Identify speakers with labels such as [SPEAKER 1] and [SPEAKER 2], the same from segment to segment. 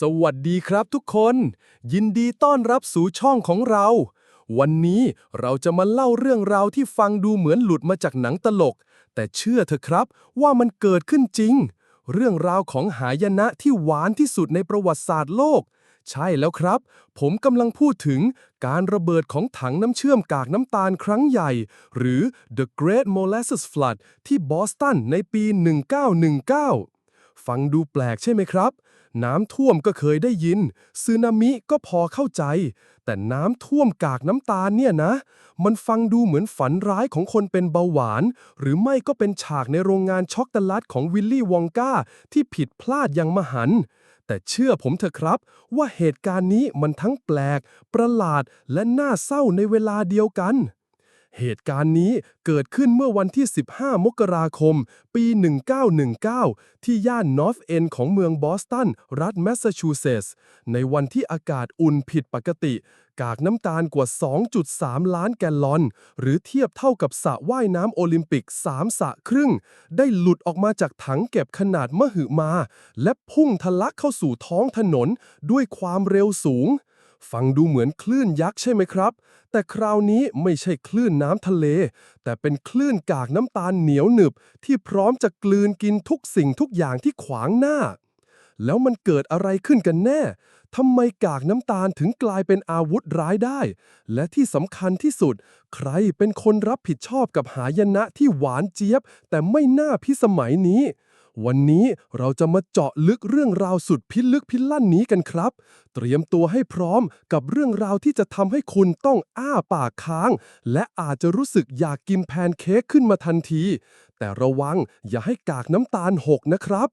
[SPEAKER 1] สวัสดีครับทุกคน ยินดีต้อนรับสู่ช่องของเรา วันนี้เราจะมาเล่าเรื่องราวที่ฟังดูเหมือนหลุดมาจากหนังตลก แต่เชื่อเถอะครับว่ามันเกิดขึ้นจริง เรื่องราวของหายนะที่หวานที่สุดในประวัติศาสตร์โลก ใช่แล้วครับ ผมกำลังพูดถึงการระเบิดของถังน้ำเชื่อมกากน้ำตาลครั้งใหญ่ หรือ The Great Molasses Flood ที่บอสตันในปี 1919 ฟังดูแปลกใช่ไหมครับ น้ำท่วมก็เคยได้ยินสึนามิก็พอเข้าใจ แต่น้ำท่วมกากน้ำตาเนี่ยนะ มันฟังดูเหมือนฝันร้ายของคนเป็นเบาหวาน หรือไม่ก็เป็นฉากในโรงงานช็อกโกแลตของวิลลี่วองกาที่ผิดพลาดอย่างมหันต์แต่เชื่อผมเถอะครับ ว่าเหตุการณ์นี้มันทั้งแปลก ประหลาดและน่าเศร้าในเวลาเดียวกัน เหตุการณ์นี้เกิดขึ้นเมื่อวันที่ 15 มกราคม ปี 1919 ที่ย่านนอร์ h เอนของเมืองบอสตัน รัฐแมสซาชูเซตส์ ในวันที่อากาศอุ่นผิดปกติ กากน้ำตาลกว่า 2.3 ล้านแกลลอน หรือเทียบเท่ากับสระว่ายน้ำโอลิมปิก 3 สระครึ่ง ได้หลุดออกมาจากถังเก็บขนาดมหึมา และพุ่งทะลักเข้าสู่ท้องถนนด้วยความเร็วสูง ฟังดูเหมือนคลื่นยักษ์ใช่ไหมครับ แต่คราวนี้ไม่ใช่คลื่นน้ำทะเล แต่เป็นคลื่นกากน้ำตาลเหนียวหนึบ ที่พร้อมจะกลืนกินทุกสิ่งทุกอย่างที่ขวางหน้า แล้วมันเกิดอะไรขึ้นกันแน่ทำไมกากน้ำตาลถึงกลายเป็นอาวุธร้ายได้ และที่สำคัญที่สุด ใครเป็นคนรับผิดชอบกับหายนะที่หวานเจี๊ยบ แต่ไม่น่าพิสมัยนี้ วันนี้เราจะมาเจาะลึกเรื่องราวสุดพิลึกพิลั่นนี้กันครับ เตรียมตัวให้พร้อมกับเรื่องราวที่จะทำให้คุณต้องอ้าปากค้าง และอาจจะรู้สึกอยากกินแพนเค้กขึ้นมาทันที แต่ระวังอย่าให้กากน้ำตาลหกนะครับ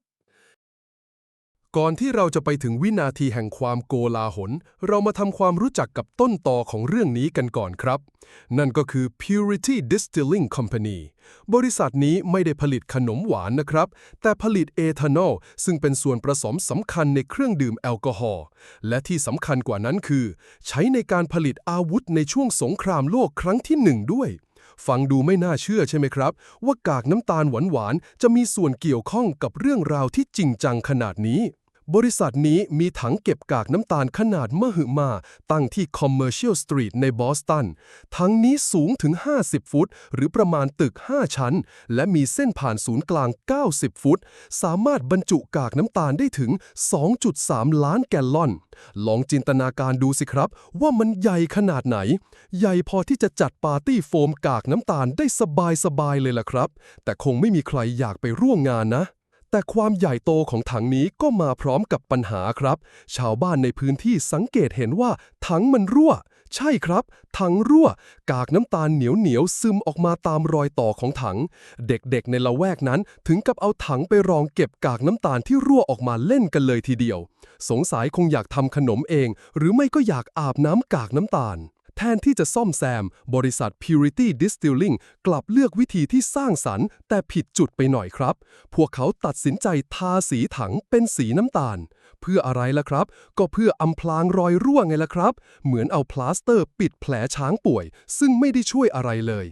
[SPEAKER 1] ก่อนที่เราจะไปถึงวินาทีแห่งความโกลาหล เรามาทำความรู้จักกับต้นตอของเรื่องนี้กันก่อนครับ นั่นก็คือ Purity Distilling Company บริษัทนี้ไม่ได้ผลิตขนมหวานนะครับ แต่ผลิตเอทานอล ซึ่งเป็นส่วนผสมสำคัญในเครื่องดื่มแอลกอฮอล์ และที่สำคัญกว่านั้นคือ ใช้ในการผลิตอาวุธในช่วงสงครามโลกครั้งที่หนึ่งด้วยฟังดูไม่น่าเชื่อใช่ไหมครับ ว่ากากน้ำตาลหวานๆ จะมีส่วนเกี่ยวข้องกับเรื่องราวที่จริงจังขนาดนี้ บริษัทนี้มีถังเก็บกากน้ำตาลขนาดมหึมา ตั้งที่ Commercial Street ในบอสตันทั้งนี้สูงถึง 50 ฟุต หรือประมาณตึก 5 ชั้น และมีเส้นผ่านศูนย์กลาง 90 ฟุต สามารถบรรจุกากน้ำตาลได้ถึง 2.3 ล้านแกลลอน ลองจินตนาการดูสิครับ ว่ามันใหญ่ขนาดไหน ใหญ่พอที่จะจัดปาร์ตี้โฟมกากน้ำตาลได้สบายๆเลยล่ะครับ แต่คงไม่มีใครอยากไปร่วมงานนะ แต่ความใหญ่โตของถังนี้ก็มาพร้อมกับปัญหาครับ ชาวบ้านในพื้นที่สังเกตเห็นว่าถังมันรั่ว ใช่ครับ ถังรั่ว กากน้ำตาลเหนียวเหนียวๆซึมออกมาตามรอยต่อของถัง เด็กๆในละแวกนั้นถึงกับเอาถังไปรองเก็บกากน้ำตาลที่รั่วออกมาเล่นกันเลยทีเดียว สงสัยคงอยากทำขนมเอง หรือไม่ก็อยากอาบน้ำกากน้ำตาล แทนที่จะซ่อมแซม บริษัท Purity Distilling กลับเลือกวิธีที่สร้างสรรค์ แต่ผิดจุดไปหน่อยครับ พวกเขาตัดสินใจทาสีถังเป็นสีน้ำตาล เพื่ออะไรล่ะครับ ก็เพื่ออำพรางรอยรั่วไงล่ะครับ เหมือนเอาพลาสเตอร์ปิดแผลช้างป่วย ซึ่งไม่ได้ช่วยอะไรเลย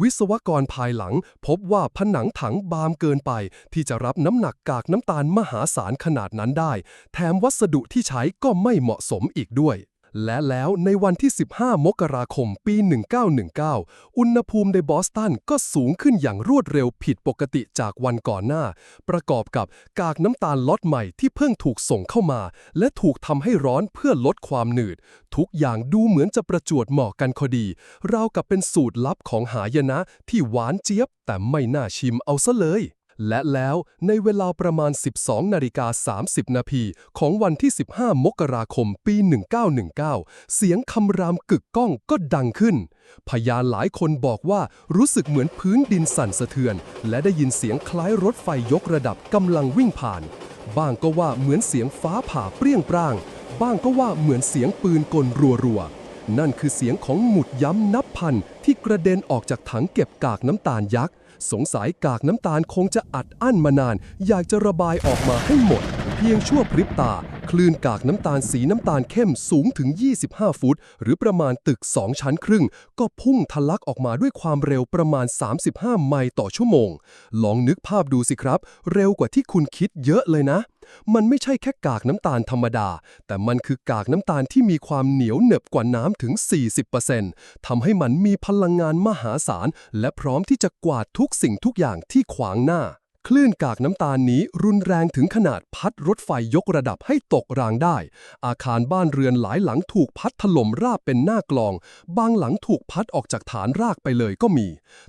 [SPEAKER 1] วิศวกรภายหลังพบว่าผนังถังบางเกินไป ที่จะรับน้ำหนักกากน้ำตาลมหาศาลขนาดนั้นได้ แถมวัสดุที่ใช้ก็ไม่เหมาะสมอีกด้วย และแล้วในวันที่ 15 มกราคมปี 1919 อุณหภูมิในบอสตันก็สูงขึ้นอย่างรวดเร็วผิดปกติจากวันก่อนหน้า ประกอบกับกากน้ำตาลล็อตใหม่ที่เพิ่งถูกส่งเข้ามา และถูกทำให้ร้อนเพื่อลดความหนืด ทุกอย่างดูเหมือนจะประจวดเหมาะกันพอดีราวกับเป็นสูตรลับของหายนะที่หวานเจี๊ยบ แต่ไม่น่าชิมเอาซะเลย และแล้วในเวลาประมาณ 12 นาฬิกา 30 นาทีของวันที่ 15 มกราคม ปี 1919 เสียงคำรามกึกก้องก็ดังขึ้น พยานหลายคนบอกว่ารู้สึกเหมือนพื้นดินสั่นสะเทือน และได้ยินเสียงคล้ายรถไฟยกระดับกำลังวิ่งผ่าน บ้างก็ว่าเหมือนเสียงฟ้าผ่าเปรี้ยงปร้าง บ้างก็ว่าเหมือนเสียงปืนกลรัวๆ นั่นคือเสียงของหมุดย้ำนับพันที่กระเด็นออกจากถังเก็บกากน้ำตาลยักษ์ สงสัยกากน้ำตาลคงจะอัดอั้นมานาน อยากจะระบายออกมาให้หมด พียงชั่วพริบตา คลื่นกากน้ำตาลสีน้ำตาลเข้มสูงถึง 25 ฟุต หรือประมาณตึก 2 ชั้นครึ่ง ก็พุ่งทะลักออกมาด้วยความเร็วประมาณ 35 ไมล์ต่อชั่วโมง ลองนึกภาพดูสิครับ เร็วกว่าที่คุณคิดเยอะเลยนะ มันไม่ใช่แค่กากน้ำตาลธรรมดา แต่มันคือกากน้ำตาลที่มีความเหนียวเหนบกว่าน้ำถึง 40%ทำให้มันมีพลังงานมหาศาล และพร้อมที่จะกวาดทุกสิ่งทุกอย่างที่ขวางหน้า คลื่นกากน้ำตาลนี้รุนแรงถึงขนาดพัดรถไฟยกระดับให้ตกรางได้ อาคารบ้านเรือนหลายหลังถูกพัดถล่มราบเป็นหน้ากลอง บางหลังถูกพัดออกจากฐานรากไปเลยก็มี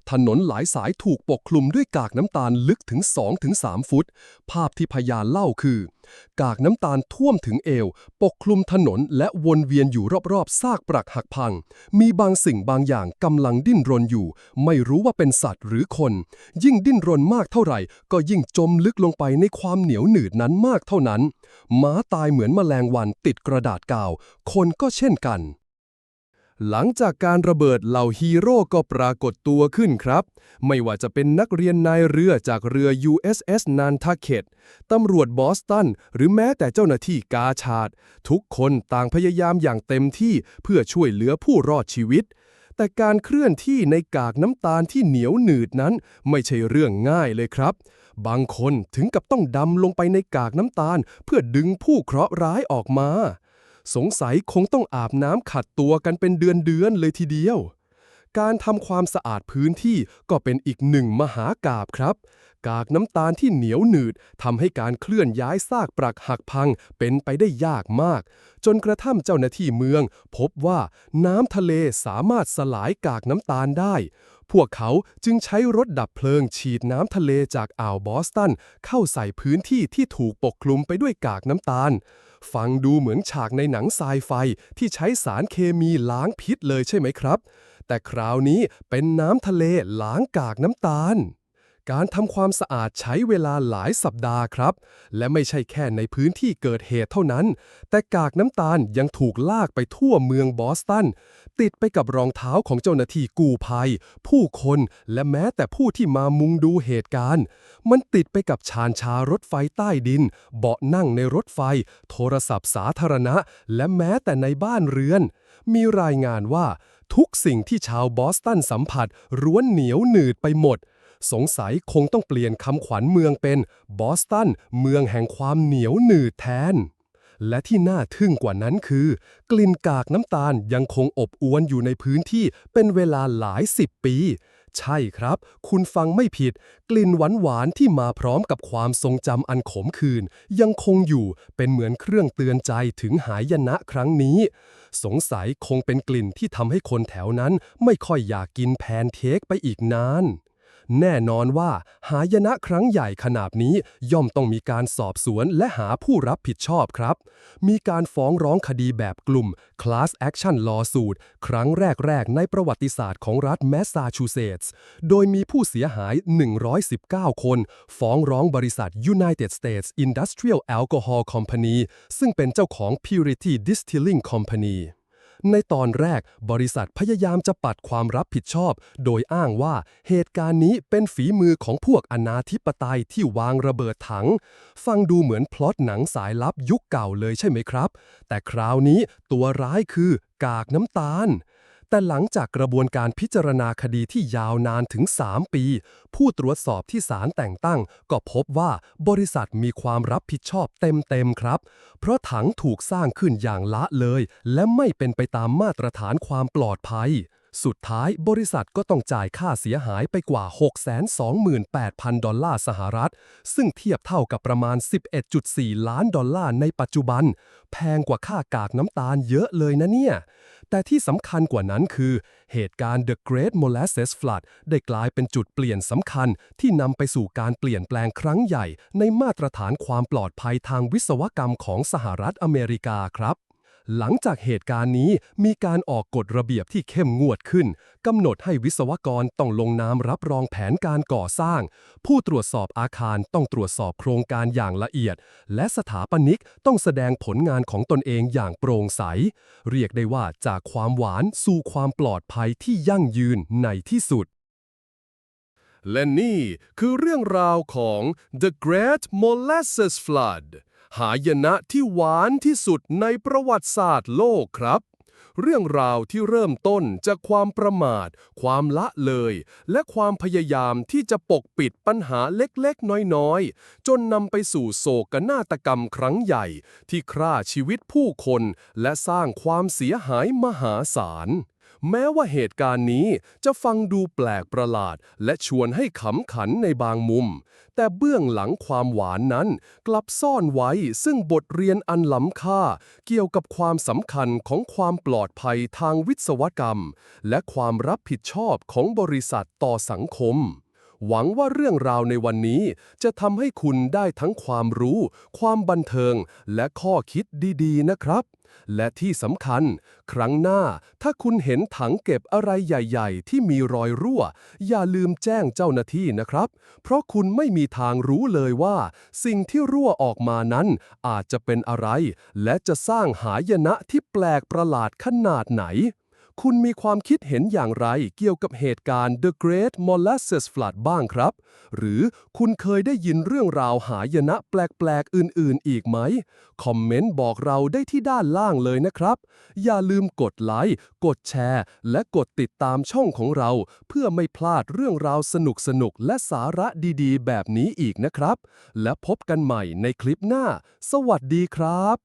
[SPEAKER 1] ถนนหลายสายถูกปกคลุมด้วยกากน้ำตาลลึกถึง 2-3 ฟุต ภาพที่พยานเล่าคือ กากน้ำตาลท่วมถึงเอว ปกคลุมถนนและวนเวียนอยู่รอบๆซากปรักหักพัง มีบางสิ่งบางอย่างกำลังดิ้นรนอยู่ ไม่รู้ว่าเป็นสัตว์หรือคน ยิ่งดิ้นรนมากเท่าไหร่ก็ยิ่งจมลึกลงไปในความเหนียวหนืดนั้นมากเท่านั้นหมาตายเหมือนแมลงวันติดกระดาษกาว คนก็เช่นกัน หลังจากการระเบิดเหล่าฮีโร่ก็ปรากฏตัวขึ้นครับ ไม่ว่าจะเป็นนักเรียนนายเรือจากเรือ USS Nantucket ตำรวจบอสตัน หรือแม้แต่เจ้าหน้าที่กาชาดทุกคนต่างพยายามอย่างเต็มที่เพื่อช่วยเหลือผู้รอดชีวิต แต่การเคลื่อนที่ในกากน้ำตาลที่เหนียวหนืดนั้น ไม่ใช่เรื่องง่ายเลยครับ บางคนถึงกับต้องดำลงไปในกากน้ำตาล เพื่อดึงผู้เคราะห์ร้ายออกมา สงสัยคงต้องอาบน้ำขัดตัวกันเป็นเดือนๆเลยทีเดียว การทำความสะอาดพื้นที่ก็เป็นอีกหนึ่งมหากาบครับ กากน้ำตาลที่เหนียวหนืดทำให้การเคลื่อนย้ายซากปรักหักพังเป็นไปได้ยากมาก จนกระทั่งเจ้าหน้าที่เมือง พบว่าน้ำทะเลสามารถสลายกากน้ำตาลได้ พวกเขาจึงใช้รถดับเพลิงฉีดน้ำทะเลจากอ่าวบอสตัน เข้าใส่พื้นที่ที่ถูกปกคลุมไปด้วยกากน้ำตาล ฟังดูเหมือนฉากในหนังไซไฟที่ใช้สารเคมีล้างพิษเลยใช่ไหมครับ แต่คราวนี้เป็นน้ำทะเลล้างกากน้ำตาล การทำความสะอาดใช้เวลาหลายสัปดาห์ครับ และไม่ใช่แค่ในพื้นที่เกิดเหตุเท่านั้น แต่กากน้ำตาลยังถูกลากไปทั่วเมืองบอสตัน ติดไปกับรองเท้าของเจ้าหน้าที่กู้ภัย ผู้คนและแม้แต่ผู้ที่มามุงดูเหตุการณ์ มันติดไปกับชานชารถไฟใต้ดิน เบาะนั่งในรถไฟ โทรศัพท์สาธารณะ และแม้แต่ในบ้านเรือน มีรายงานว่าทุกสิ่งที่ชาวบอสตันสัมผัสร้วนเหนียวหนืดไปหมด สงสัยคงต้องเปลี่ยนคำขวัญเมืองเป็นบอสตันเมืองแห่งความเหนียวหนืดแทน และที่น่าทึ่งกว่านั้นคือ กลิ่นกากน้ำตาลยังคงอบอวนอยู่ในพื้นที่เป็นเวลาหลายสิบปี ใช่ครับ คุณฟังไม่ผิด กลิ่นหวานหวานๆที่มาพร้อมกับความทรงจำอันขมขื่นยังคงอยู่เป็นเหมือนเครื่องเตือนใจถึงหายนะครั้งนี้สงสัยคงเป็นกลิ่นที่ทำให้คนแถวนั้นไม่ค่อยอยากกินแพนเค้กไปอีกนาน แน่นอนว่าหายนะครั้งใหญ่ขนาดนี้ย่อมต้องมีการสอบสวนและหาผู้รับผิดชอบครับ มีการฟ้องร้องคดีแบบกลุ่ม Class Action Lawsuit ครั้งแรก ๆ ในประวัติศาสตร์ของรัฐแมสซาชูเซตส์ โดยมีผู้เสียหาย 119 คน ฟ้องร้องบริษัท United States Industrial Alcohol Company ซึ่งเป็นเจ้าของ Purity Distilling Company ในตอนแรกบริษัทพยายามจะปัดความรับผิดชอบ โดยอ้างว่าเหตุการณ์นี้เป็นฝีมือของพวกอนาธิปไตยที่วางระเบิดถัง ฟังดูเหมือนพล็อตหนังสายลับยุคเก่าเลยใช่ไหมครับ แต่คราวนี้ตัวร้ายคือกากน้ำตาล แต่หลังจากกระบวนการพิจารณาคดีที่ยาวนานถึง 3 ปี ผู้ตรวจสอบที่ศาลแต่งตั้ง ก็พบว่าบริษัทมีความรับผิดชอบเต็มๆครับ เพราะถังถูกสร้างขึ้นอย่างละเลย และไม่เป็นไปตามมาตรฐานความปลอดภัย สุดท้ายบริษัทก็ต้องจ่ายค่าเสียหายไปกว่า 628,000 ดอลลาร์สหรัฐ ซึ่งเทียบเท่ากับประมาณ 11.4 ล้านดอลลาร์ในปัจจุบัน แพงกว่าค่ากากน้ำตาลเยอะเลยนะเนี่ย แต่ที่สำคัญกว่านั้นคือ เหตุการณ์ The Great Molasses Flood ได้กลายเป็นจุดเปลี่ยนสำคัญที่นำไปสู่การเปลี่ยนแปลงครั้งใหญ่ ในมาตรฐานความปลอดภัยทางวิศวกรรมของสหรัฐอเมริกาครับ หลังจากเหตุการณ์นี้มีการออกกฎระเบียบที่เข้มงวดขึ้นกำหนดให้วิศวกรต้องลงนามรับรองแผนการก่อสร้าง ผู้ตรวจสอบอาคารต้องตรวจสอบโครงการอย่างละเอียด และสถาปนิกต้องแสดงผลงานของตนเองอย่างโปร่งใส เรียกได้ว่าจากความหวานสู่ความปลอดภัยที่ยั่งยืนในที่สุดและนี่คือเรื่องราวของ The Great Molasses Flood หายนะที่หวานที่สุดในประวัติศาสตร์โลกครับ เรื่องราวที่เริ่มต้นจากความประมาท ความละเลย และความพยายามที่จะปกปิดปัญหาเล็กๆ น้อยๆ จนนำไปสู่โศกนาฏกรรมครั้งใหญ่ ที่ฆ่าชีวิตผู้คน และสร้างความเสียหายมหาศาล แม้ว่าเหตุการณ์นี้จะฟังดูแปลกประหลาด และชวนให้ขำขันในบางมุม แต่เบื้องหลังความหวานนั้น กลับซ่อนไว้ซึ่งบทเรียนอันล้ำค่า เกี่ยวกับความสำคัญของความปลอดภัยทางวิศวกรรม และความรับผิดชอบของบริษัทต่อสังคม หวังว่าเรื่องราวในวันนี้ จะทำให้คุณได้ทั้งความรู้ ความบันเทิง และข้อคิดดี ๆ นะครับ และที่สำคัญ ครั้งหน้าถ้าคุณเห็นถังเก็บอะไรใหญ่ๆ ที่มีรอยรั่ว อย่าลืมแจ้งเจ้าหน้าที่นะครับ เพราะคุณไม่มีทางรู้เลยว่า สิ่งที่รั่วออกมานั้น อาจจะเป็นอะไร และจะสร้างหายนะที่แปลกประหลาดขนาดไหน คุณมีความคิดเห็นอย่างไรเกี่ยวกับเหตุการณ์ The Great Molasses Flood บ้างครับ หรือคุณเคยได้ยินเรื่องราวหายนะแปลกๆ อื่นๆ อีกไหม คอมเมนต์บอกเราได้ที่ด้านล่างเลยนะครับ อย่าลืมกดไลค์ กดแชร์ และกดติดตามช่องของเรา เพื่อไม่พลาดเรื่องราวสนุกๆและสาระดีๆ แบบนี้อีกนะครับ และพบกันใหม่ในคลิปหน้า สวัสดีครับ